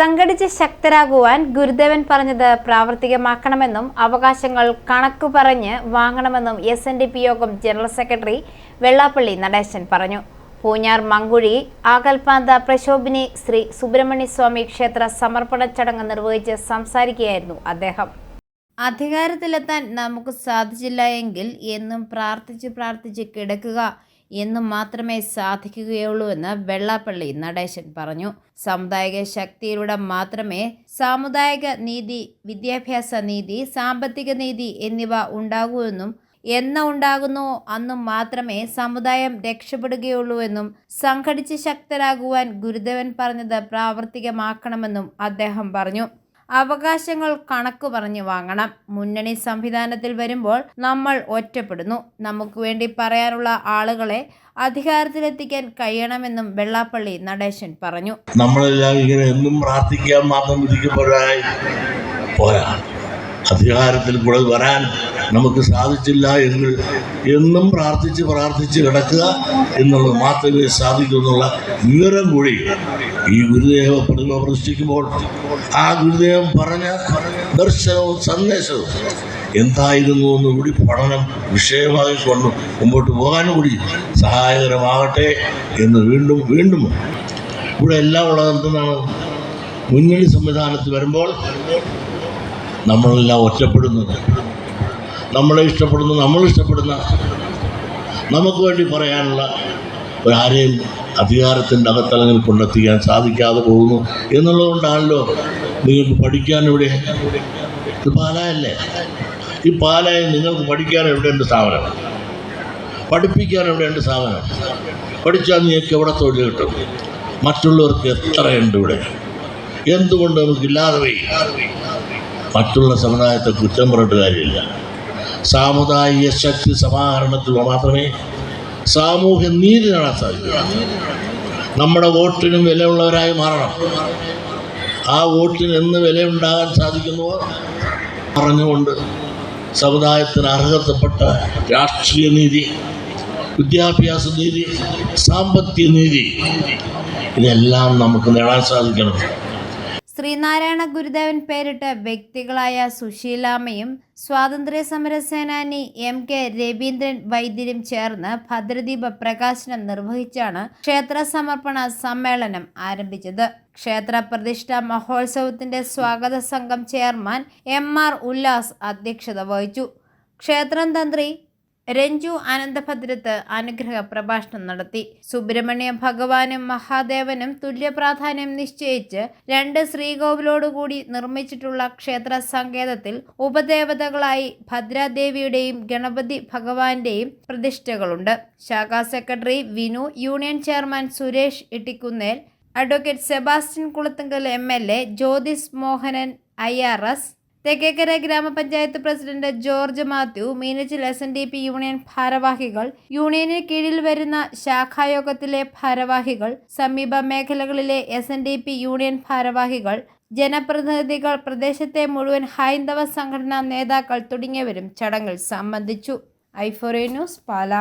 സംഘടിച്ച് ശക്തരാകുവാൻ ഗുരുദേവൻ പറഞ്ഞത് പ്രാവർത്തികമാക്കണമെന്നും അവകാശങ്ങൾ കണക്ക് പറഞ്ഞ് വാങ്ങണമെന്നും എസ് എൻ ഡി പി യോഗം ജനറൽ സെക്രട്ടറി വെള്ളാപ്പള്ളി നടേശൻ പറഞ്ഞു. പൂഞ്ഞാർ മങ്കുഴി ആകൽപാന്ത പ്രശോഭിനി ശ്രീ സുബ്രഹ്മണ്യ സ്വാമി ക്ഷേത്ര സമർപ്പണ ചടങ്ങ് നിർവഹിച്ച് സംസാരിക്കുകയായിരുന്നു അദ്ദേഹം. അധികാരത്തിലെത്താൻ നമുക്ക് സാധിച്ചില്ല എങ്കിൽ എന്നും പ്രാർത്ഥിച്ച് പ്രാർത്ഥിച്ച് കിടക്കുക. എന്നും മാത്രമേ സാധിക്കുകയുള്ളൂ എന്ന് വെള്ളാപ്പള്ളി നടേശൻ പറഞ്ഞു. സാമുദായിക ശക്തിയിലൂടെ മാത്രമേ സാമുദായിക നീതി വിദ്യാഭ്യാസ നീതി സാമ്പത്തിക നീതി എന്നിവ ഉണ്ടാകൂ എന്നും എന്ന ഉണ്ടാകുന്നു അന്നും മാത്രമേ സമുദായം രക്ഷപ്പെടുകയുള്ളൂ എന്നും സംഘടിച്ച് ശക്തരാകുവാൻ ഗുരുദേവൻ പറഞ്ഞത് പ്രാവർത്തികമാക്കണമെന്നും അദ്ദേഹം പറഞ്ഞു. അവകാശങ്ങൾ കണക്ക് പറഞ്ഞു വാങ്ങണം. മുന്നണി സംവിധാനത്തിൽ വരുമ്പോൾ നമ്മൾ ഒറ്റപ്പെടുന്നു. നമുക്ക് വേണ്ടി പറയാനുള്ള ആളുകളെ അധികാരത്തിലെത്തിക്കാൻ കഴിയണമെന്നും വെള്ളാപ്പള്ളി നടേശൻ പറഞ്ഞു. നമ്മളെല്ലാം ഇങ്ങനെ എന്നും പ്രാർത്ഥിക്കാൻ മാത്രം അധികാരത്തിൽ കൂടെ വരാൻ നമുക്ക് സാധിച്ചില്ല എങ്കിൽ എന്നും പ്രാർത്ഥിച്ച് പ്രാർത്ഥിച്ച് കിടക്കുക എന്നുള്ളത് മാത്രമേ സാധിക്കൂ എന്നുള്ള വിവരം കൂടി ഈ ഗുരുദേവ പ്രതിമ പ്രതിഷ്ഠിക്കുമ്പോൾ ആ ഗുരുദേവൻ പറഞ്ഞ ദർശനവും സന്ദേശവും എന്തായിരുന്നു എന്ന് കൂടി പഠനം വിഷയമായി കൊണ്ട് മുമ്പോട്ട് പോകാനും കൂടി സഹായകരമാകട്ടെ എന്ന് വീണ്ടും വീണ്ടും ഇവിടെ എല്ലാം ഉള്ളത് എന്തെന്നാണ് മുന്നണി സംവിധാനത്തിൽ വരുമ്പോൾ നമ്മളെല്ലാം ഒറ്റപ്പെടുന്നത് നമ്മളെ ഇഷ്ടപ്പെടുന്ന നമ്മൾ ഇഷ്ടപ്പെടുന്ന നമുക്ക് വേണ്ടി പറയാനുള്ള ഒരാരെയും അധികാരത്തിന്റെ അകത്തലങ്ങൾ കൊണ്ടെത്തിക്കാൻ സാധിക്കാതെ പോകുന്നു എന്നുള്ളതുകൊണ്ടാണല്ലോ നിങ്ങൾക്ക് പഠിക്കാൻ ഇവിടെ ഇത് പാലായല്ലേ? ഈ പാലായ നിങ്ങൾക്ക് പഠിക്കാൻ എവിടെയുണ്ട് സ്ഥാപനം? പഠിപ്പിക്കാൻ എവിടെയുണ്ട് സ്ഥാപനം? പഠിച്ചാൽ നിങ്ങൾക്ക് എവിടെ തൊഴിൽ കിട്ടും? മറ്റുള്ളവർക്ക് എത്രയുണ്ട് ഇവിടെ? എന്തുകൊണ്ട് നമുക്കില്ലാതെ പോയി? മറ്റുള്ള സമുദായത്തെ കുറ്റം പറഞ്ഞിട്ട് കാര്യമില്ല. സാമുദായിക ശക്തി സമാഹരണത്തിലൂടെ മാത്രമേ സാമൂഹ്യ നീതി നേടാൻ സാധിക്കൂ. നമ്മുടെ വോട്ടിനും വിലയുള്ളവരായി മാറണം. ആ വോട്ടിന് എന്ന് വിലയുണ്ടാകാൻ സാധിക്കുന്നുവോ? പറഞ്ഞുകൊണ്ട് സമുദായത്തിന് അർഹതപ്പെട്ട രാഷ്ട്രീയ നീതി വിദ്യാഭ്യാസ നീതി സാമ്പത്തിക നീതി ഇതെല്ലാം നമുക്ക് നേടാൻ സാധിക്കണം. ശ്രീനാരായണ ഗുരുദേവൻ പേരിട്ട വ്യക്തികളായ സുശീലാമ്മയും സ്വാതന്ത്ര്യ സമര സേനാനി എം കെ രവീന്ദ്രൻ വൈദ്യരും ചേർന്ന് ഭദ്രദീപ പ്രകാശനം നിർവഹിച്ചാണ് ക്ഷേത്ര സമർപ്പണ സമ്മേളനം ആരംഭിച്ചത്. ക്ഷേത്ര പ്രതിഷ്ഠ മഹോത്സവത്തിന്റെ സ്വാഗത സംഘം ചെയർമാൻ എം ആർ ഉല്ലാസ് അധ്യക്ഷത വഹിച്ചു. ക്ഷേത്രം തന്ത്രി രഞ്ജു അനന്തഭദ്രത്ത് അനുഗ്രഹ പ്രഭാഷണം നടത്തി. സുബ്രഹ്മണ്യ ഭഗവാനും മഹാദേവനും തുല്യ പ്രാധാന്യം നിശ്ചയിച്ച് രണ്ട് ശ്രീകോവിലോടുകൂടി നിർമ്മിച്ചിട്ടുള്ള ക്ഷേത്ര സങ്കേതത്തിൽ ഉപദേവതകളായി ഭദ്രാദേവിയുടെയും ഗണപതി ഭഗവാന്റെയും പ്രതിഷ്ഠകളുണ്ട്. ശാഖാ secretary Vinu union chairman Suresh Ittikunnel advocate Sebastian Kulathunkal M L A Jyothis Mohanan I R S Thekkekara ഗ്രാമപഞ്ചായത്ത് president George Mathew Meenachil S N D P union ഭാരവാഹികൾ യൂണിയന് കീഴിൽ വരുന്ന ശാഖായോഗത്തിലെ ഭാരവാഹികൾ സമീപ മേഖലകളിലെ S N D P union ഭാരവാഹികൾ ജനപ്രതിനിധികൾ പ്രദേശത്തെ മുഴുവൻ ഹൈന്ദവ സംഘടനാ നേതാക്കൾ തുടങ്ങിയവരും ചടങ്ങിൽ സംബന്ധിച്ചു. ഐഫോറിയ ന്യൂസ് പാല.